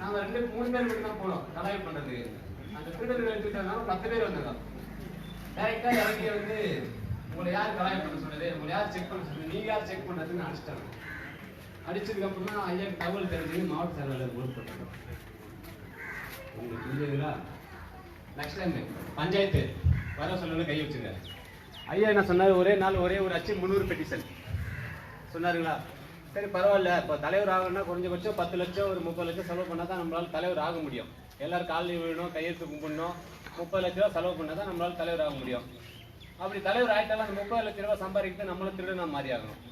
நாங்க ரெண்டு மூணு பேர் மட்டும் தான் போனோம் கலாய் பண்ணுறது அந்த திருடர்கள் எடுத்துக்கிட்டதுனால பத்து பேர் வந்திருக்கோம் டைரக்டா இறங்கி வந்து உங்களை யார் கலாய் பண்ண சொன்னது? உங்களை யார் செக் பண்ண சொன்னது? நீங்க யார் செக் பண்றதுன்னு அடிச்சிட்டாங்க. அடிச்சதுக்கு அப்புறம் தான் ஐயா தகவல் தெரிஞ்சு மாவட்ட செயலாளர் பொறுப்பட்டாங்க உங்களுக்கு புரியுதுங்களா நெக்ஸ்ட் டைம் பஞ்சாயத்து. வர சொல்லணும் கை வச்சுங்க. ஐயா என்ன சொன்னார்? ஒரே நாள் ஒரே ஒரு அச்சு முந்நூறு பெட்டிஷன் சொன்னாருங்களா? சரி பரவாயில்ல. இப்போ தலைவர் ஆகணும்னா குறைஞ்சபட்சம் பத்து லட்சம் ஒரு முப்பது லட்சம் செலவு பண்ணால் தான் நம்மளால தலைவர் ஆக முடியும். எல்லாரும் காலையில் விழணும் கையெழுத்து கும்பிடணும். முப்பது லட்ச ரூபா செலவு பண்ணால் தான் நம்மளால் தலைவர் ஆக முடியும். அப்படி தலைவர் ஆகிட்டாலும் அந்த முப்பது லட்ச ரூபா சம்பாதிக்கிறது நம்மளும் திருடனா மாதிரி ஆகணும்.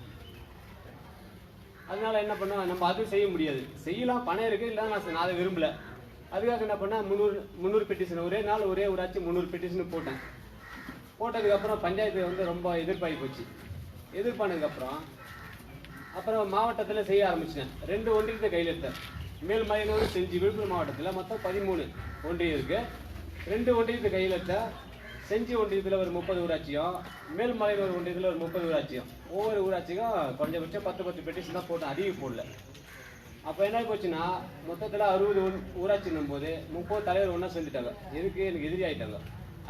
அதனால என்ன பண்ணோம் நம்ம அதுவும் செய்ய முடியாது. செய்யலாம் பணம் இருக்குது இல்லை நான் நான் அதை விரும்பல. அதுக்காக என்ன பண்ணேன்? முந்நூறு முந்நூறு பெட்டிஷன் ஒரே நாள் ஒரே ஊராட்சி முந்நூறு பெட்டிஷன் போட்டேன். போட்டதுக்கப்புறம் பஞ்சாயத்து வந்து ரொம்ப எதிர்ப்பாகி போச்சு. எதிர்ப்பானதுக்கப்புறம் அப்புறம் மாவட்டத்தில் செய்ய ஆரம்பிச்சிட்டேன் ரெண்டு ஒன்றியத்தை கையில் எடுத்தேன் மேல்மலையனூர் செஞ்சி விழுப்புரம் மாவட்டத்தில் மொத்தம் பதிமூணு ஒன்றியம் இருக்குது ரெண்டு ஒன்றியத்தை கையில் எடுத்தேன் செஞ்சி ஒன்றியத்தில் ஒரு முப்பது ஊராட்சியும் மேல்மலையனூர் ஒன்றியத்தில் ஒரு முப்பது ஊராட்சியும். ஒவ்வொரு ஊராட்சிக்கும் குறைஞ்சபட்சம் பத்து பத்து பெட்டிஷன் தான் போட்டேன் அதிகம் போடல. அப்போ என்ன போச்சுன்னா மொத்தத்தில் அறுபது ஊராட்சின்னும் போது முப்பது தலைவர் ஒன்றா சேர்ந்துட்டாங்க. எதுக்கு? எனக்கு எதிரி ஆகிட்டாங்க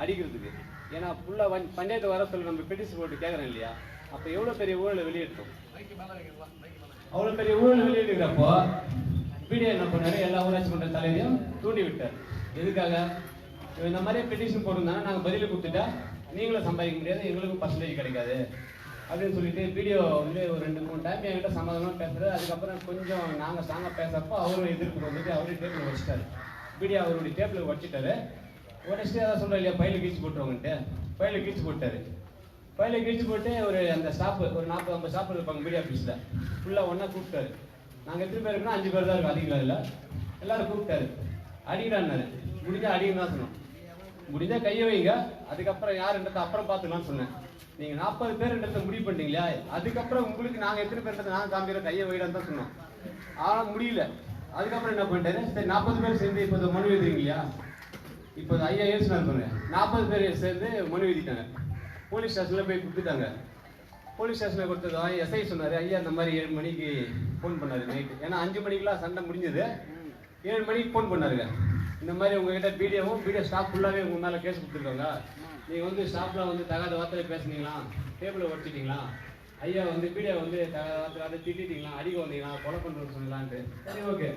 அடிக்கிறதுக்கு. ஏன்னா ஃபுல்லாக பஞ்சாயத்து வர சொல்லி நம்ம பெட்டிஷன் போட்டு கேட்குறேன் இல்லையா? அப்போ எவ்வளோ பெரிய ஊழலை வெளியேற்றோம்? அவ்வளோ பெரிய ஊழல் இருக்கிறப்போ பிடிஏ என்ன பண்ணாரு? எல்லா ஊராட்சி மன்ற தலைவரையும் தூண்டி விட்டார். எதுக்காக? இந்த மாதிரி பெட்டிஷன் போட்டிருந்தாங்க நாங்கள் பதில் கொடுத்துட்டா நீங்களும் சம்பாதிக்க முடியாது எங்களுக்கும் பர்சன்டேஜ் கிடைக்காது. அப்படின்னு சொல்லிட்டு வீடியோ வந்து ஒரு ரெண்டு மூணு டைம் என்கிட்ட சமாதானமாக பேசுறது. அதுக்கப்புறம் கொஞ்சம் நாங்கள் ஸ்ட்ராங்காக பேசுறப்போ அவரும் எதிர்ப்பு வந்துட்டு அவரே டேபிள் வச்சுட்டாரு. வீடியோ அவருடைய டேபிள் வச்சுட்டாரு. உடச்சிட்டு அதான் சொல்கிறேன் இல்லையா பயில கீச்சு போட்டுருவாங்கன்ட்டு பயில கீச்சு போட்டாரு. பையில கிழிச்சு போட்டு ஒரு அந்த ஸ்டாப்பு ஒரு நாற்பது ஐம்பது ஸ்டாப்பு இருப்பாங்க மீடியா ஆஃபீஸில். ஃபுல்லாக ஒன்றா கூப்பிட்டாரு. நாங்கள் எத்தனை பேர் இருக்கோம்? அஞ்சு பேர் தான் இருக்கும். அதிகம் இல்லை. எல்லாரும் கூப்பிட்டாரு. அடிக்கிறான்னாரு. முடிஞ்சா அடிக்கணும் தான் சொன்னோம். முடிஞ்சா கையை வைங்க. அதுக்கப்புறம் யாருன்றதை அப்புறம் பார்த்துக்கலாம்னு சொன்னேன். நீங்கள் நாற்பது பேருன்றதை முடிவு பண்ணிட்டீங்களா? அதுக்கப்புறம் உங்களுக்கு நாங்கள் எத்தனை பேர்ன்றதை நாங்கள் காமிக்கிற கையை வைடான்னு தான் சொன்னோம். ஆனால் முடியல. அதுக்கப்புறம் என்ன பண்ணிட்டாரு? சரி நாற்பது பேர் சேர்ந்து இப்போ மனு எழுதுறீங்க இல்லையா? இப்போ ஐயா யோசனை பாருங்க நாற்பது பேர் சேர்ந்து மனு எழுதிட்டாங்க போலீஸ் ஸ்டேஷனில் போய் கொடுத்துட்டாங்க. போலீஸ் ஸ்டேஷனில் கொடுத்ததும் எஸ்ஐ சொன்னார். ஐயா இந்த மாதிரி ஏழு மணிக்கு ஃபோன் பண்ணார் நைட்டு ஏன்னா அஞ்சு மணிக்கெலாம் சண்டை முடிஞ்சது. ஏழு மணிக்கு ஃபோன் பண்ணாருங்க. இந்த மாதிரி உங்ககிட்ட பிடிஓவும் பிடிஓ ஸ்டாஃப் ஃபுல்லாகவே உங்கள் மேலே கேஸ் கொடுத்துருக்காங்க. நீங்கள் வந்து ஸ்டாஃபில் வந்து தகாத வார்த்தையில் பேசுனீங்களா? டேபிளை உடச்சிட்டிங்களா ஐயா வந்து பிடிஓ வந்து தகாத வார்த்தை திட்டிட்டீங்களா? அடிக்க வந்தீங்களா? கொலை பண்ணுறோன்னு சொல்லலான்ட்டு சரி ஓகே.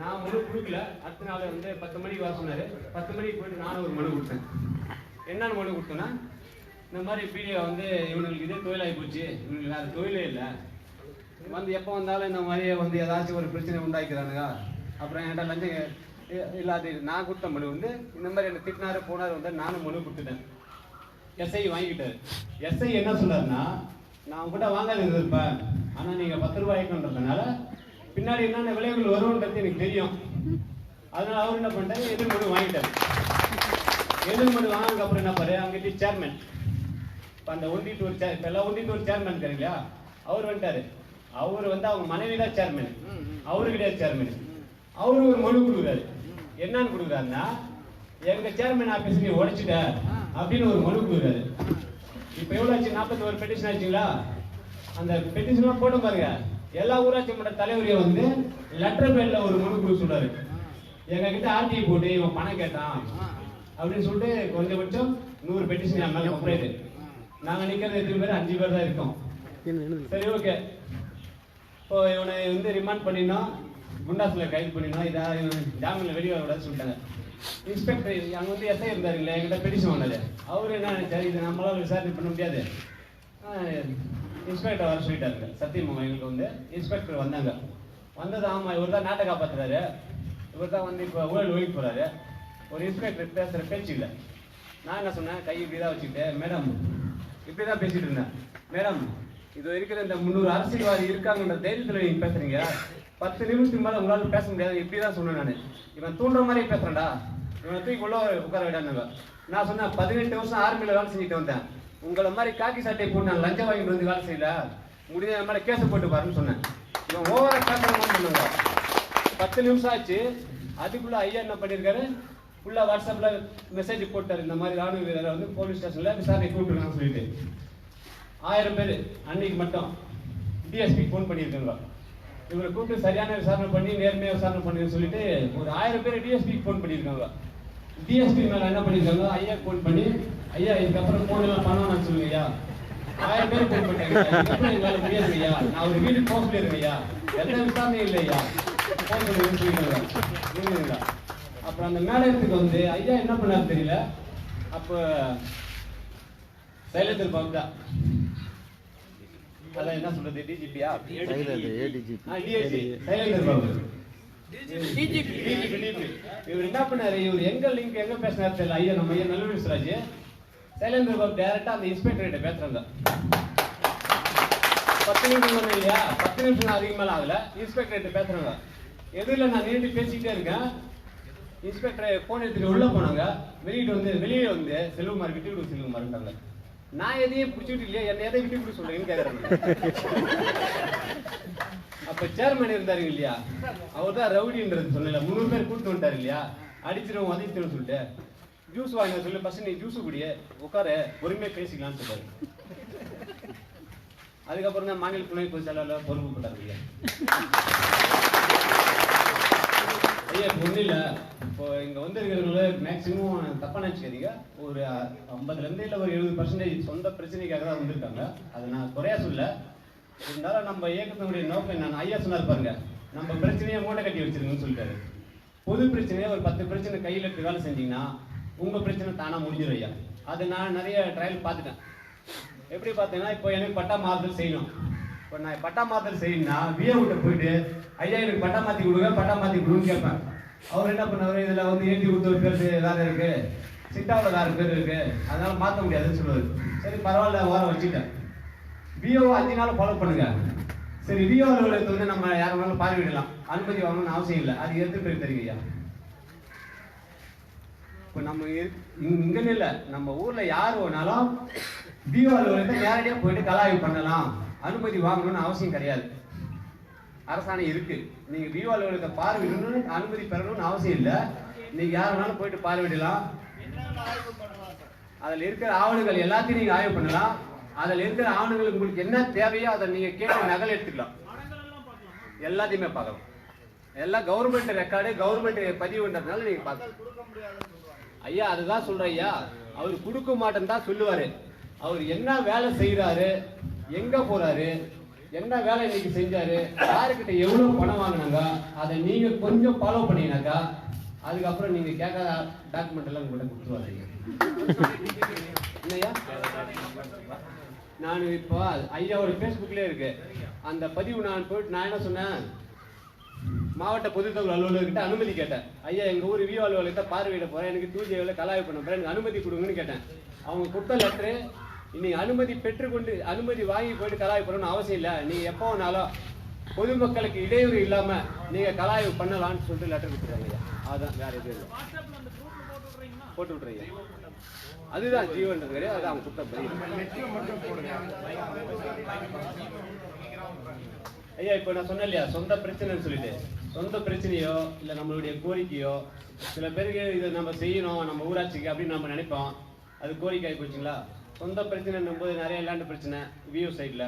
நான் மனு கொடுக்கல. அடுத்த நாள் வந்து பத்து மணிக்கு வர சொன்னார். பத்து மணிக்கு போயிட்டு நானும் ஒரு மனு கொடுத்தேன். என்னென்ன மனு கொடுத்தேன்னா இந்த மாதிரி பீடியோ வந்து இவனுங்களுக்கு இதே தொழிலாகி போச்சு. இவங்களுக்கு வேறு தொழிலே இல்லை. வந்து எப்போ வந்தாலும் இந்த மாதிரி வந்து ஏதாச்சும் ஒரு பிரச்சனை உண்டாக்கிறானுங்க. அப்புறம் என்கிட்ட லஞ்சம் இல்லாத நான் கொடுத்த மனு வந்து இந்த மாதிரி என்னை திட்டினாரு போனார் வந்து நானும் மனு கொடுத்துட்டேன். எஸ்ஐ வாங்கிட்டார் எஸ்ஐ என்ன சொன்னார்னா நான் உங்ககிட்ட வாங்காத இருப்பேன் ஆனால் நீங்கள் பத்து ரூபாய் ஐக்கன்றதுனால பின்னாடி என்னென்ன விளைவுகள் வரும்ன்றது எனக்கு தெரியும். அதனால அவர் என்ன பண்ணிட்டாரு எதிர் மனு எதிர்மனு எதிர் வாங்கினதுக்கு அப்புறம் என்ன பாரு அங்கிட்டு சேர்மேன் இப்போ அந்த ஒன்றிட்டு ஒரு சேர் இப்போ எல்லாம் ஒன்றிட்டு ஒரு சேர்மன் இருக்காரு இல்லையா அவர் வந்துட்டாரு. அவர் வந்து அவங்க மனைவி தான் சேர்மன் அவரு கிடையாது சேர்மன் அவரு ஒரு மனு கொடுக்குறாரு. என்னன்னு கொடுக்குறாருன்னா எங்க சேர்மன் ஆஃபீஸ் நீ உடைச்சிட்ட அப்படின்னு ஒரு மனு கொடுக்குறாரு. இப்போ எவ்வளோ ஆச்சு? நாற்பத்தி ஒரு பெட்டிஷன் ஆச்சுங்களா? அந்த பெட்டிஷன்லாம் போட்டு பாருங்க. எல்லா ஊராட்சி மன்ற தலைவரையும் வந்து லெட்டர் பேர்ல ஒரு மனு கொடுக்க சொல்றாரு. எங்க கிட்ட ஆர்டிஐ போட்டு இவன் பணம் கேட்டான் அப்படின்னு சொல்லிட்டு குறைஞ்சபட்சம் நூறு பெட்டிஷன் என் மேலே கம்ப்ளைண்ட் நாங்க நிக்கிறது எத்தனை பேர்? அஞ்சு பேர் தான் இருக்கோம். சரி ஓகே. இப்போ இவனை வந்து ரிமாண்ட் பண்ணினோம் குண்டாஸ்ல கைது பண்ணினோம் இதா ஜாமீன்ல வெளியே வரக்கூடாதுன்னு சொல்லிட்டாங்க. இன்ஸ்பெக்டர் அங்க வந்து எஸ்ஐ இருந்தாருங்களே என்கிட்ட பெட்டிஷன் வந்தாரு அவரு என்ன நினைச்சாரு? இது நம்மளால விசாரணை பண்ண முடியாது. இன்ஸ்பெக்டர் வர சொல்லிட்டாருங்க. சத்தியமாமா எங்களுக்கு வந்து இன்ஸ்பெக்டர் வந்தாங்க. வந்தது ஆமா இவர் தான் நாட்டை காப்பாத்துறாரு. இவர் தான் வந்து இப்போ ஊழல் ஒழிக்க போறாரு. ஒரு இன்ஸ்பெக்டர் பேசுற பேச்சு இல்லை. நான் என்ன சொன்னேன்? கை இப்படி தான் வச்சுக்கிட்டு மேடம் இப்படி தான் பேசிட்டு இருந்தேன். மேடம் இது இருக்கிற இந்த முந்நூறு அரசியல்வாதி இருக்காங்கன்ற தைரியத்தில் நீங்கள் பேசுறீங்க. பத்து நிமிஷத்துக்கு மேலே உங்களால் பேச முடியாது. இப்படி தான் சொன்னேன் நான். இவன் தூண்டுற மாதிரியே பேசுறேன்டா. இவனை தூக்கி உள்ள உட்கார விடானுங்க நான் சொன்னேன் பதினெட்டு வருஷம் ஆர்மியில் வேலை செஞ்சுட்டு வந்தேன். உங்களை மாதிரி காக்கி சட்டை போட்டு நான் லஞ்சம் வாங்கிட்டு வந்து வேலை செய்யல. முடிஞ்ச இந்த மாதிரி கேஸ் போட்டு பாருன்னு சொன்னேன். இவன் ஓவரா பேசுற மாதிரி பத்து நிமிஷம் ஆச்சு. அதுக்குள்ள ஐயா என்ன பண்ணியிருக்காரு? ஃபுல்லாக வாட்ஸ்அப்பில் மெசேஜ் போட்டார். இந்த மாதிரி ராணுவ வீரரை வந்து போலீஸ் ஸ்டேஷனில் விசாரணை கூப்பிட்டுருக்காங்க சொல்லிட்டு. ஆயிரம் பேர் அன்னைக்கு மட்டும் டிஎஸ்பி ஃபோன் பண்ணியிருக்காங்க. இவரை கூப்பிட்டு சரியான விசாரணை பண்ணி நேர்மையாக விசாரணை பண்ணுன்னு சொல்லிட்டு ஒரு ஆயிரம் பேர் டிஎஸ்பிக்கு ஃபோன் பண்ணியிருக்காங்க. டிஎஸ்பி மேலே என்ன பண்ணியிருக்காங்க? ஐயா ஃபோன் பண்ணி ஐயா இதுக்கப்புறம் ஃபோனெல்லாம் எல்லாம் பண்ணணும் சொல்லுங்க ஐயா. ஆயிரம் பேர் ஃபோன் பண்ணிட்டாங்க. எங்களால் முடியாது ஐயா. நான் ஒரு வீட்டுக்கு போக சொல்லியிருக்கேன் ஐயா. எந்த விசாரணையும் இல்லை ஐயா. ஃபோன் பண்ணி சொல்லிட்டாங்க அப்புறம் அந்த மேடத்துக்கு வந்து ஐயா என்ன பண்ணாரு தெரியல? அப்ப சைலத்தில் பாபுதா அதான் என்ன சொல்றது டிஜிபியா டிஎஸ்பி சைலந்தர் பாபு இவர் என்ன பண்ணாரு இவர் எங்க லிங்க் எங்க பேசினாரு தெரியல. ஐயா நம்ம ஐயா நல்ல விஸ்வராஜ் சைலேந்திர பாபு டைரக்டா அந்த இன்ஸ்பெக்டர் கிட்ட பேசுறாங்க. பத்து நிமிஷம் தானே இல்லையா? பத்து நிமிஷம் அதிகமாக ஆகல. இன்ஸ்பெக்டர் கிட்ட பேசுறாங்க. எதிரில் நான் நீண்டு பேசிக்கிட்டே இருக்கேன்? இன்ஸ்பெக்டர் ஃபோன் எடுத்துட்டு உள்ள போனாங்க. வெளியிட்டு வந்து வெளியே வந்து செல்வமார் விட்டு விடு செல்வமாருன்றாங்க நான் எதையும் பிடிச்சிட்டு இல்லையா? என்ன எதை விட்டு விட்டு சொல்றேன்னு கேக்குறாங்க. அப்ப சேர்மேன் இருந்தாரு இல்லையா? அவர் தான் ரவுடின்றது சொல்லல. முந்நூறு பேர் கூட்டு வந்துட்டாரு இல்லையா? அடிச்சிடும் உதவிச்சிடும் சொல்லிட்டு. ஜூஸ் வாங்க சொல்லு ஃபர்ஸ்ட் நீ ஜூஸ் குடிய உட்கார பொறுமையா பேசிக்கலாம்னு சொல்றாரு அதுக்கப்புறம் தான் மாநில துணை பொதுச் செயலாளர் பொறுப்பு போட்டார் இல்லையா? ஐயா இப்போ ஒன்றும் இல்லை இப்போ இங்கே வந்திருக்கிறவங்கள மேக்ஸிமம் தப்பாக தப்பா நினச்சிக்காதீங்க ஒரு ஐம்பதுலேருந்து இல்லை ஒரு எழுபது பர்சன்டேஜ் சொந்த பிரச்சனைக்காக தான் வந்திருக்காங்க. அதை நான் குறையா சொல்ல இருந்தாலும் நம்ம இயக்கத்தினுடைய நோக்கம் நான் ஐயா சொன்னார் பாருங்க. நம்ம பிரச்சனையை மூட்டை கட்டி வச்சிருக்கோம்னு சொல்லிட்டாரு. பொது பிரச்சனையை ஒரு பத்து பிரச்சனை கையில் எடுத்து வேலை செஞ்சீங்கன்னா உங்கள் பிரச்சனை தானாக முடிஞ்சிடும் ஐயா. அது நான் நிறைய ட்ரையல் பார்த்துட்டேன். எப்படி பார்த்தீங்கன்னா இப்போ எனக்கு பட்டா மாறுதல் செய்யணும். இப்போ நான் பட்டா மாறுதல் செய்யணும்னா விஏ விட்டு போயிட்டு ஐயா எனக்கு பட்டா மாத்தி கொடுங்க பட்டா மாத்தி கொடுன்னு கேட்பேன் அவர் என்ன பண்ணாரு இதில் வந்து எழுதி கொடுத்த ஒரு பேர் வேறு இருக்கு. சிட்டாவில் வேறு பேர் இருக்கு. அதனால மாற்ற முடியாதுன்னு சொல்லுவார். சரி பரவாயில்ல ஓரம் வச்சுட்டேன். விஓ அஞ்சு நாள் ஃபாலோ பண்ணுங்க. சரி விஓ அலுவலகத்தை வந்து நம்ம யார் வேணாலும் பார்வையிடலாம். அனுமதி வாங்கணும்னு அவசியம் இல்லை. அது எது பேர் தெரியும் ஐயா? இப்போ நம்ம இங்கன்னு இல்லை நம்ம ஊரில் யார் வேணாலும் விஓ அலுவலகத்தை நேரடியாக போயிட்டு கலாய்வு பண்ணலாம். அனுமதி வாங்கணும்னு அவசியம் கிடையாது. அரசாணை இருக்கு. நீங்க விஓ அலுவலகத்தை பார்வையிடணும்னு அனுமதி பெறணும்னு அவசியம் இல்லை. நீங்க யார் வேணாலும் போயிட்டு பார்வையிடலாம். அதில் இருக்கிற ஆவணங்கள் எல்லாத்தையும் நீங்க ஆய்வு பண்ணலாம். அதில் இருக்கிற ஆவணங்கள் உங்களுக்கு என்ன தேவையோ அதை நீங்க கேட்டு நகல் எடுத்துக்கலாம். எல்லாத்தையுமே பார்க்கலாம். எல்லாம் கவர்மெண்ட் ரெக்கார்டு கவர்மெண்ட் பதிவுன்றதுனால நீங்க பார்க்கலாம். ஐயா அதுதான் சொல்ற ஐயா. அவர் கொடுக்க மாட்டேன்னு தான் சொல்லுவாரு. அவர் என்ன வேலை செய்யறாரு எங்க போறாரு? என்ன வேலை இன்னைக்கு செஞ்சாரு? யாருக்கிட்ட எவ்வளவு பணம் வாங்கினாங்க? அதை நீங்க கொஞ்சம் ஃபாலோ பண்ணினாக்கா அதுக்கப்புறம் நீங்க கேட்காத டாக்குமெண்ட் எல்லாம் உங்கள்கிட்ட கொடுத்துருவாங்க இல்லையா? நான் இப்போ ஐயா ஒரு ஃபேஸ்புக்லேயே இருக்கு. அந்த பதிவு நான் போயிட்டு நான் என்ன சொன்னேன்? மாவட்ட பொதுத்தகவல் அலுவலர்கிட்ட அனுமதி கேட்டேன். ஐயா எங்க ஊர் விஓ அலுவலர்கிட்ட பார்வையிட போறேன். எனக்கு தூஜைவில் கலாய்வு பண்ண போறேன். எனக்கு அனுமதி கொடுங்கன்னு கேட்டேன். அவங்க கொடுத்த லெட்டரு இன்னைக்கு அனுமதி பெற்றுக்கொண்டு அனுமதி வாங்கி போயிட்டு கலாய்வு பண்ணணும்னு அவசியம் இல்லை. நீ எப்போ வேணாலும் பொதுமக்களுக்கு இடையூறு இல்லாம நீங்க கலாய்வு பண்ணலாம்னு சொல்லிட்டு லெட்டர் கொடுத்துருக்காங்க அதுதான் அதான் வேற எதுவும் இல்லை. போட்டு விட்றீங்க அதுதான் ஜீவன்றது கிடையாது அது அவங்க கொடுத்த பதிவு ஐயா இப்போ நான் சொன்னேன் இல்லையா சொந்த பிரச்சனைன்னு சொல்லிட்டு. சொந்த பிரச்சனையோ இல்லை நம்மளுடைய கோரிக்கையோ சில பேருக்கு இதை நம்ம செய்யணும் நம்ம ஊராட்சிக்கு அப்படின்னு நம்ம நினைப்போம். அது கோரிக்கை ஆகி போச்சுங்களா? சொந்த பிரச்சனைன்னும் போது நிறைய லேண்டு பிரச்சனை வியூ சைடில்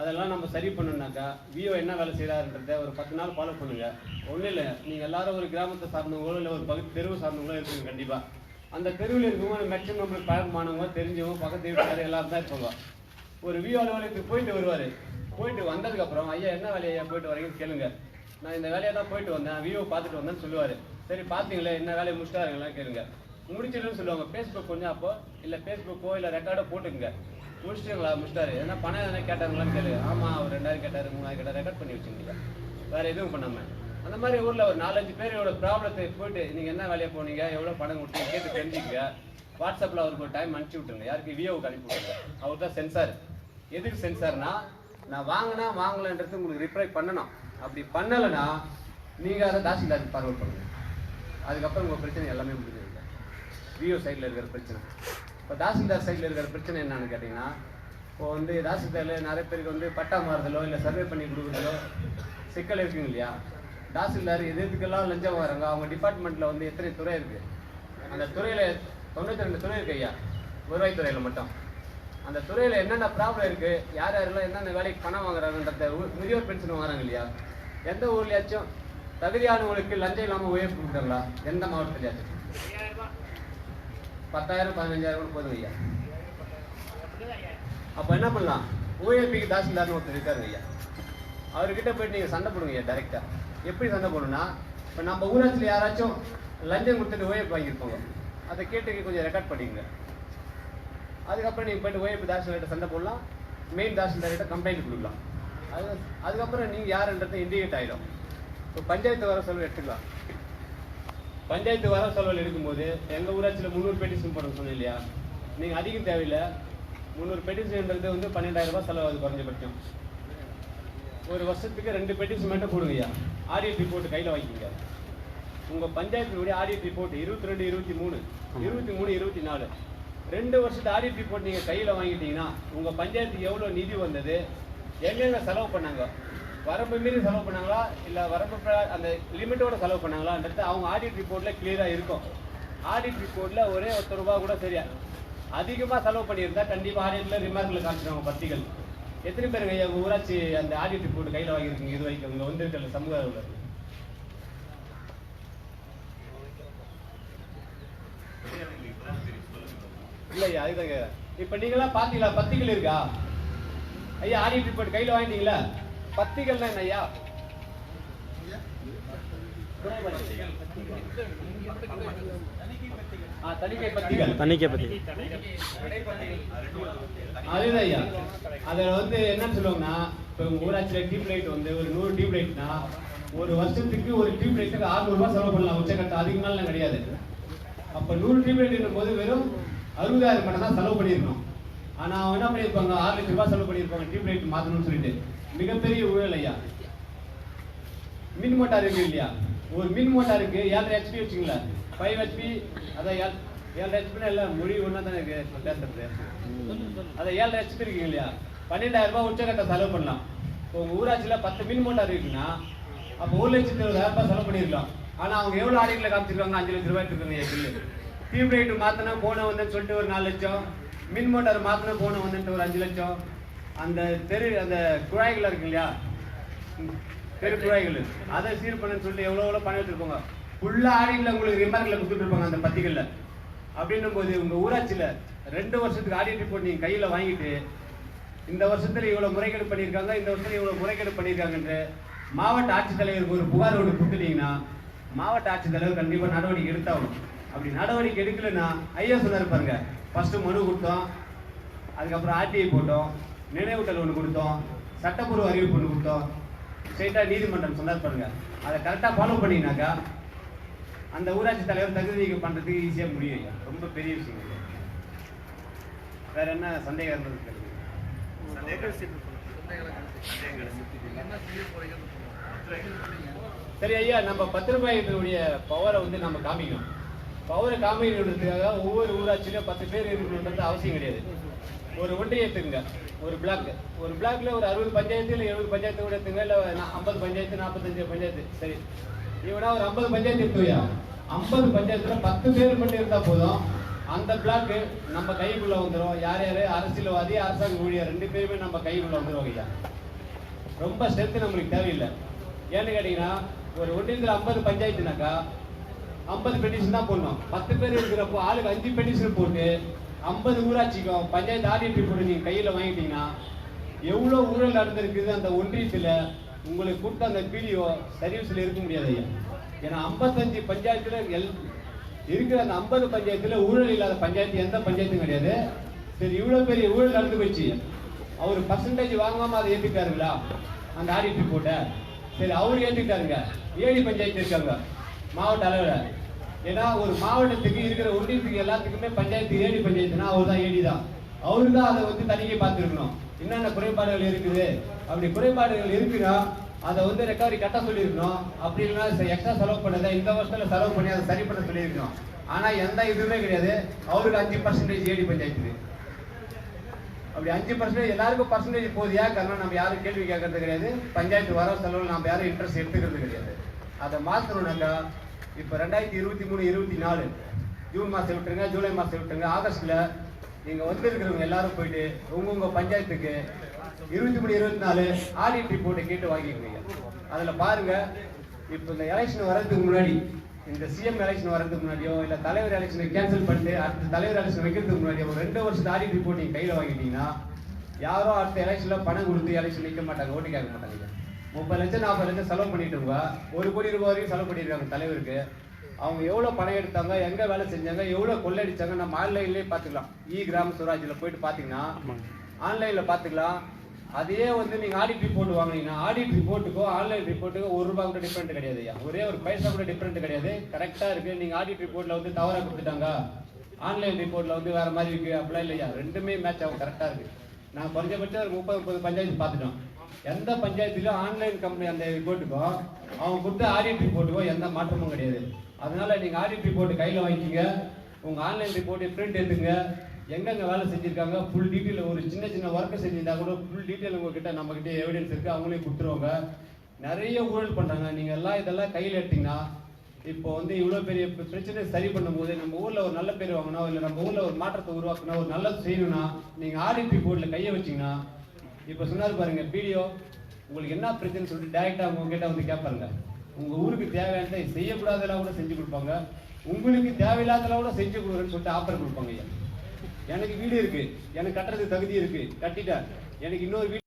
அதெல்லாம் நம்ம சரி பண்ணணுனாக்கா விஓ என்ன வேலை செய்கிறாருன்றத ஒரு பத்து நாள் ஃபாலோ பண்ணுங்கள் ஒன்றும் இல்லை நீங்கள் எல்லாரும் ஒரு கிராமத்தை சார்ந்தவங்களோ இல்லை ஒரு பகுதி தெருவு சார்ந்தவங்களோ இருக்குங்க கண்டிப்பாக அந்த தெருவில் இருக்கவங்க மேக்ஸிமம் நம்மளுக்கு பழக்கமானவங்க தெரிஞ்சவங்க பக்கத்து வீட்டுக்காரர் எல்லாரும் தான் இருப்பாங்க. ஒரு விஓ அலுவலகத்துக்கு போயிட்டு வருவார். போயிட்டு வந்ததுக்கப்புறம் ஐயா என்ன வேலையா போயிட்டு வரீங்கன்னு கேளுங்க. நான் இந்த வேலையை தான் போயிட்டு வந்தேன். வியூ பார்த்துட்டு வந்தேன்னு சொல்லுவார். சரி பார்த்தீங்களே என்ன வேலையை முடிச்சிட்டாருங்களா கேளுங்க. முடிச்சிடுன்னு சொல்லுவாங்க. ஃபேஸ்புக் கொஞ்சம் அப்போ இல்லை ஃபேஸ்புக்கோ இல்லை ரெக்கார்டோ போட்டுங்க முடிச்சிட்டுங்களா? முடிச்சிட்டாரு. ஏன்னா பணம் எதனா கேட்டாங்களான்னு கேளு ஆமா அவர் ரெண்டாயிரம் கேட்டாரு மூணாயிரம் கேட்டார் ரெக்கார்ட் பண்ணி வச்சுருந்தீங்க வேற எதுவும் பண்ணாம. அந்த மாதிரி ஊர்ல ஒரு நாலஞ்சு பேரோட ப்ராப்ளத்தை போயிட்டு நீங்க என்ன வேலையை போனீங்க? எவ்வளவு பணம் கொடுத்தீங்க? கேட்டு தெரிஞ்சுக்க வாட்ஸ்அப்ல அவருக்கு ஒரு டைம் அனுப்பிச்சு விட்டுருங்க. யாருக்கு? விஓவுக்கு அனுப்பி விட்டுருங்க. அவர் தான் சென்சார் எதுக்கு சென்சார்னா நான் வாங்கினா வாங்கலன்றது உங்களுக்கு ரிப்ளை பண்ணணும். அப்படி பண்ணலைன்னா நீங்க அதை தாசில்தாருக்கு பார்வை பண்ணுங்க. அதுக்கப்புறம் உங்க பிரச்சனை எல்லாமே முடிஞ்சு விஓ சைடில் இருக்கிற பிரச்சனை. இப்போ தாசில்தார் சைடில் இருக்கிற பிரச்சனை என்னன்னு கேட்டிங்கன்னா இப்போ வந்து தாசில்தாரில் நிறைய பேருக்கு வந்து பட்டா மாறுதலோ இல்லை சர்வே பண்ணி கொடுக்குறதோ சிக்கல் இருக்குங்க இல்லையா? தாசில்தார் எது எதுக்கெல்லாம் லஞ்சம் வராங்க அவங்க டிபார்ட்மெண்ட்டில் வந்து எத்தனை துறை இருக்குது அந்த துறையில் தொண்ணூற்றி ரெண்டு துறை இருக்கு ஐயா. வருவாய் துறையில் மட்டும். அந்த துறையில் என்னென்ன ப்ராப்ளம் இருக்குது யார் யாரெல்லாம் என்னென்ன வேலைக்கு பணம் வாங்குறாங்கன்றத முதியோர் பென்ஷன் வாங்குறாங்க இல்லையா? எந்த ஊர்லேயாச்சும் தகுதியானவங்களுக்கு லஞ்சம் இல்லாமல் உயர்வு கொடுக்குறாங்களா? எந்த மாவட்டத்துலையாச்சும். பத்தாயிரம் பதினஞ்சாயிரம் கூட போதும் ஐயா. அப்போ என்ன பண்ணலாம்? ஓஏபிக்கு தாசில்தார்னு ஒருத்தர் இருக்காரு ஐயா. அவர்கிட்ட போயிட்டு நீங்கள் சண்டை போடுங்க ஐயா டேரெக்டாக எப்படி சண்டை போடணும்னா இப்போ நம்ம ஊராட்சியில் யாராச்சும் லஞ்சம் கொடுத்துட்டு ஓஏபி வாங்கியிருப்பாங்க. அதை கேட்டு கொஞ்சம் ரெக்கார்ட் பண்ணிக்கங்க. அதுக்கப்புறம் நீங்கள் போயிட்டு ஓஏபி தாசில்தார்கிட்ட சண்டை போடலாம். மெயின் தாசில்தார்கிட்ட கம்ப்ளைண்ட் கொடுக்கலாம். அது அதுக்கப்புறம் நீங்கள் யாருன்றது இண்டிகேட் ஆகிடும் இப்போ பஞ்சாயத்து வர செலவு எடுத்துக்கலாம். பஞ்சாயத்து வர செலவில் எடுக்கும்போது எங்க ஊராட்சியில் முந்நூறு பெட்டிஷன் போட சொன்னேன் இல்லையா? நீங்க அதிகம் தேவையில்லை. முந்நூறு பெட்டிஷன்ன்றது வந்து பன்னெண்டாயிரம் ரூபாய் செலவு அது குறைஞ்சபட்சம். ஒரு வருஷத்துக்கு ரெண்டு பெட்டிஷன் மட்டும் போடுங்கய்யா. ஆடிட் ரிப்போர்ட் கையில் வாங்கிக்கோங்க. உங்க பஞ்சாயத்தினுடைய ஆடிட் ரிப்போர்ட் இருபத்தி ரெண்டு இருபத்தி மூணு இருபத்தி மூணு இருபத்தி நாலு ரெண்டு வருஷத்து ஆடிட் ரிப்போர்ட் நீங்க கையில வாங்கிட்டீங்கன்னா உங்க பஞ்சாயத்துக்கு எவ்வளவு நிதி வந்தது? எங்கெங்க செலவு பண்ணாங்க? வரம்பு மீறி செலவு பண்ணாங்களா? இல்ல வரம்பு அந்த லிமிட்டோட செலவு பண்ணாங்களான்றது அவங்க ஆடிட் ரிப்போர்ட்ல கிளியரா இருக்கும். ஆடிட் ரிப்போர்ட்ல ஒரே ஒருத்தர் ரூபாய் கூட சரியா. அதிகமா செலவு பண்ணியிருந்தா கண்டிப்பா ஆடிட்ல ரிமார்க்ல காமிச்சிருவாங்க பத்திகள். எத்தனை பேர் கையா ஊராட்சி அந்த ஆடிட் ரிப்போர்ட் கையில வாங்கியிருக்கீங்க? இது வரைக்கும் உங்க வந்திருக்கல சமூக அலுவலர் இல்ல அதுதாங்க. இப்ப நீங்களா பாத்தீங்களா? பத்திகள் இருக்கா? ஐயா ஆடிட் ரிப்போர்ட் கையில வாங்கிட்டீங்களா? பத்திகள்னா என்ன ஐயா ஆ, தணிக்கை பத்திகள். தணிக்கை பற்றி அதுதான் ஐயா அதுல வந்து என்ன சொல்லுவாங்கன்னா இப்ப ஊராட்சியில டியூப் லைட் வந்து ஒரு நூறு டியூப் லைட்னா ஒரு வருஷத்துக்கு ஒரு டியூப் லைட்டுக்கு 600 ரூபாய் செலவு பண்ணலாம். உச்சக்கட்ட அதுக்கு மேல கிடையாது. அப்ப நூறு டியூப் லைட் போது வெறும் அறுபதாயிரம் மட்டும் தான் செலவு பண்ணியிருக்கணும். ஆனா அவன் என்ன பண்ணியிருப்பாங்க? ஆறு லட்சம் ரூபாய் செலவு பண்ணியிருப்பாங்க டியூப் லைட் மாத்தணும்னு சொல்லிட்டு. மிகப்பெரிய ஊழல் ஐயா. மின் மோட்டார் இருக்கு இல்லையா? ஒரு மின் மோட்டாருக்கு ஏழரை ஹெச்பி வச்சுங்களா ஃபைவ் ஹெச்பி அதான் ஏழரை ஹெச்பினா இல்லை மொழி ஒன்றா தானே இருக்கு. பேசுறது அதான் ஏழரை ஹெச்பி இருக்கு இல்லையா? பன்னெண்டாயிரம் ரூபாய் உச்சக்கட்ட செலவு பண்ணலாம். இப்போ உங்க ஊராட்சியில் பத்து மின் மோட்டார் இருக்குன்னா அப்போ ஒரு லட்சத்தி இருபதாயிரம் ரூபாய் செலவு பண்ணிருக்கலாம். ஆனால் அவங்க எவ்வளோ ஆடிட்ல காமிச்சிருக்காங்க? அஞ்சு லட்ச ரூபாய் இருக்குங்க பில்லு. டியூப் லைட் மாத்தினா போன வந்தேன்னு சொல்லிட்டு ஒரு நாலு லட்சம். மின் மோட்டார் மாற்றினா போன வந்துட்டு ஒரு அஞ்சு லட்சம். அந்த தெரு அந்த குழாய்கள் இருக்கு இல்லையா? தெரு குழாய்கள். அதை சீர் பண்ணுன்னு சொல்லி எவ்வளோ எவ்வளோ பண்ணிட்டு இருப்பாங்க ஃபுல்லாக ஆடியில் உங்களுக்கு ரிமார்க்கில் கொடுத்துட்டு இருப்பாங்க அந்த பத்திகளில். அப்படின்னும் போது உங்கள் ஊராட்சியில் ரெண்டு வருஷத்துக்கு ஆடிட் ரிப்போர்ட் நீங்கள் கையில் வாங்கிட்டு இந்த வருஷத்தில் இவ்வளோ முறைகேடு பண்ணியிருக்காங்க இந்த வருஷத்தில் இவ்வளோ முறைகேடு பண்ணியிருக்காங்கன்ற மாவட்ட ஆட்சித்தலைவருக்கு ஒரு புகார் ஒன்று கொடுத்துட்டீங்கன்னா மாவட்ட ஆட்சித்தலைவர் கண்டிப்பாக நடவடிக்கை எடுத்தாகணும். அப்படி நடவடிக்கை எடுக்கலைன்னா ஐயா சொன்னார் பாருங்க ஃபஸ்ட்டு மனு கொடுத்தோம் அதுக்கப்புறம் ஆர்டிஐ போட்டோம் நினைவூட்டல் ஒன்று கொடுத்தோம். சட்டப்பூர்வ அறிவிப்பு ஒன்று கொடுத்தோம். ஸ்ட்ரெயிட்டாக நீதிமன்றம் சொன்னார் பாருங்க. அதை கரெக்டாக ஃபாலோ பண்ணினாக்கா அந்த ஊராட்சி தலைவர் தகுதி நீக்கம் பண்றதுக்கு ஈஸியாக முடியும் ஐயா. ரொம்ப பெரிய விஷயம். வேற என்ன சந்தேகம் இருந்தது. சரி ஐயா நம்ம பத்து ரூபாயினுடைய பவரை வந்து நம்ம காமிக்கணும். பவரை காமிக்கிறதுக்காக ஒவ்வொரு ஊராட்சியிலும் பத்து பேர் இருக்கணுன்றது அவசியம் கிடையாது. ஒரு ஒன்றியத்துங்க ஒரு பிளாக் ஒரு பிளாக்ல ஒரு அறுபது பஞ்சாயத்து இல்லை எழுபது பஞ்சாயத்து கூட எடுத்துங்க இல்லை ஐம்பது பஞ்சாயத்து நாற்பத்தஞ்சு பஞ்சாயத்து. சரி. இவனா ஒரு ஐம்பது பஞ்சாயத்து எடுத்துவையா ஐம்பது பஞ்சாயத்துல பத்து பேர் மட்டும் இருந்தா போதும். அந்த பிளாக் நம்ம கைக்குள்ள வந்துடும் யார் யார்? அரசியல்வாதி அரசாங்க ஊழியர் ரெண்டு பேருமே நம்ம கைக்குள்ள வந்துடும் ஐயா. ரொம்ப ஸ்ட்ரென்த் நம்மளுக்கு தேவையில்லை. ஏன்னு கேட்டீங்கன்னா ஒரு ஒன்றியத்தில் ஐம்பது பஞ்சாயத்துனாக்கா ஐம்பது பெட்டிஷன் தான் போடணும். பத்து பேர் இருக்கிறப்போ ஆளுக்கு அஞ்சு பெட்டிஷன் போட்டு ஐம்பது ஊராட்சிக்கும் பஞ்சாயத்து ஆடிட் ரிப்போர்ட் நீங்கள் கையில் வாங்கிட்டீங்கன்னா எவ்வளோ ஊழல் நடந்திருக்குது அந்த ஒன்றியத்தில்? உங்களுக்கு கொடுத்த அந்த பிடிஓ சர்வீஸில் இருக்க முடியாது ஐயா. ஏன்னா ஐம்பத்தஞ்சு பஞ்சாயத்தில் எல் இருக்கிற அந்த ஐம்பது பஞ்சாயத்தில் ஊழல் இல்லாத பஞ்சாயத்து எந்த பஞ்சாயத்தும் கிடையாது. சரி இவ்வளோ பெரிய ஊழல் நடந்து போச்சு. அவர் பர்சன்டேஜ் வாங்காமல் அதை ஏற்றுக்கிட்டாருங்களா அந்த ஆடிட் ரிப்போர்ட்டை சரி அவர் ஏற்றுக்கிட்டாருங்க ஏழி பஞ்சாயத்து இருக்காங்க. மாவட்ட அளவில். ஏன்னா ஒரு மாவட்டத்துக்கு இருக்கிற ஒன்றியத்துக்கு எல்லாத்துக்குமே பஞ்சாயத்து ஏடி பஞ்சாயத்துனா அவர் தான் ஏடி தான். அவரு தான் அதை வந்து தணிக்கை பார்த்துருக்கணும். என்னென்ன குறைபாடுகள் இருக்குது? அப்படி குறைபாடுகள் இருக்குன்னா அதை வந்து ரெக்கவரி கட்ட சொல்லியிருக்கணும். அப்படி இல்லைன்னா எக்ஸ்ட்ரா செலவு பண்ணதை இந்த வருஷத்துல செலவு பண்ணி அதை சரி பண்ண சொல்லியிருக்கணும். ஆனா எந்த இதுவுமே கிடையாது. அவருக்கு அஞ்சு பர்சன்டேஜ் ஏடி பஞ்சாயத்துக்கு. அப்படி அஞ்சு பர்சன்டேஜ் எல்லாருக்கும் பர்சன்டேஜ் போதியா? காரணம் நம்ம யாரும் கேள்வி கேட்கறது கிடையாது. பஞ்சாயத்து வர செலவு நம்ம யாரும் இன்ட்ரெஸ்ட் எடுத்துக்கிறது கிடையாது. அதை மாற்றணுன்னாக்கா இப்போ ரெண்டாயிரத்தி இருபத்தி மூணு இருபத்தி நாலு. ஜூன் மாதம் விட்டுருங்க ஜூலை மாதம் விட்டுருங்க. ஆகஸ்ட்டில் நீங்கள் வந்திருக்கிறவங்க எல்லாரும் போயிட்டு உங்கவுங்க பஞ்சாயத்துக்கு இருபத்தி மூணு இருபத்தி நாலு ஆடிட் ரிப்போர்ட்டை கேட்டு வாங்கிக்கோங்க. அதில் பாருங்கள் இப்போ இந்த எலெக்ஷன் வர்றதுக்கு முன்னாடி இந்த சிஎம் எலெக்ஷன் வர்றதுக்கு முன்னாடியோ இல்லை தலைவர் எலெக்ஷனை கேன்சல் பண்ணிட்டு அடுத்த தலைவர் எலெக்ஷன் வைக்கிறதுக்கு முன்னாடியோ ஒரு ரெண்டு வருஷத்து ஆடிட் ரிப்போர்ட் நீங்கள் கையில் வாங்கிட்டீங்கன்னா யாரோ அடுத்த எலெக்ஷனில் பணம் கொடுத்து எலெக்ஷன் நிற்க மாட்டாங்க ஓட்டு கேட்க மாட்டாங்க. முப்பது லட்சம் நாற்பது லட்சம் செலவு பண்ணிட்டுங்க ஒரு கோடி ரூபாய் வரைக்கும் செலவு பண்ணிருக்காங்க தலைவருக்கு. அவங்க எவ்வளோ பணம் எடுத்தாங்க எங்கே வேலை செஞ்சாங்க எவ்வளோ கொள்ளடிச்சாங்க நம்ம ஆன்லைன்லேயே பார்த்துக்கலாம். இ கிராம சுவராஜ்யில் போயிட்டு பார்த்தீங்கன்னா ஆன்லைனில் பார்த்துக்கலாம். அதையே வந்து நீங்கள் ஆடிட் ரிப்போர்ட் வாங்கினீங்கன்னா ஆடிட் ரிப்போர்ட்டுக்கோ ஆன்லைன் ரிப்போர்ட்டுக்கோ ஒரு ரூபா கூட டிஃப்ரெண்ட் கிடையாது ஐயா. ஒரே ஒரு பைசா கூட டிஃப்ரெண்ட் கிடையாது. கரெக்டாக இருக்குது நீங்கள் ஆடிட் ரிப்போர்ட்டில் வந்து தவறாக கொடுத்துட்டாங்க. ஆன்லைன் ரிப்போர்ட்டில் வந்து வேறு மாதிரி இருக்குது அப்படிலாம் இல்லையா. ரெண்டுமே மேட்ச் ஆகும். கரெக்டாக இருக்குது நான் குறைஞ்சபட்சம் ஒரு முப்பது முப்பது பஞ்சாயத்து பார்த்துட்டோம். எந்த பஞ்சாயத்துலயும் ஆன்லைன் கம்பெனி அந்த ரிப்போர்ட்டுக்கோ அவங்க கொடுத்த ஆடிட் ரிப்போர்ட்டுக்கோ எந்த மாற்றமும் கிடையாது. அதனால நீங்க ஆடிட் ரிப்போர்ட் கையில வாங்கிக்கங்க. உங்க ஆன்லைன் ரிப்போர்ட்டை பிரிண்ட் எடுத்துங்க. எங்கெங்க வேலை செஞ்சிருக்காங்க ஃபுல் டீட்டெயில் ஒரு சின்ன சின்ன ஒர்க்கை செஞ்சிருந்தா கூட ஃபுல் டீட்டெயில் உங்ககிட்ட நம்ம கிட்ட எவிடன்ஸ் இருக்கு அவங்களே கொடுத்துருவாங்க. நிறைய ஊழல் பண்றாங்க. நீங்க எல்லாம் இதெல்லாம் கையில் எடுத்தீங்கன்னா இப்போ வந்து இவ்வளோ பெரிய பிரச்சனை சரி பண்ணும்போது நம்ம ஊர்ல ஒரு நல்ல பேர் வாங்கினா இல்லை நம்ம ஊர்ல ஒரு மாற்றத்தை உருவாக்கணும் ஒரு நல்லது செய்யணும்னா நீங்க ஆர்இபி போர்டில் கையை வச்சிங்கன்னா இப்போ சொன்னாரு பாருங்க வீடியோ உங்களுக்கு என்ன பிரச்சனை சொல்லிட்டு டைரக்டா உங்ககிட்ட வந்து கேட்பாருங்க. உங்க ஊருக்கு தேவையானதை செய்யக்கூடாதெல்லாம் கூட செஞ்சு கொடுப்பாங்க. உங்களுக்கு தேவையில்லாதெல்லாம் கூட செஞ்சு கொடுக்குறேன்னு சொல்லிட்டு ஆஃபர் கொடுப்பாங்க ஐயா. எனக்கு வீடு இருக்கு எனக்கு கட்டுறதுக்கு தகுதி இருக்கு கட்டிட்டேன். எனக்கு இன்னொரு வீடு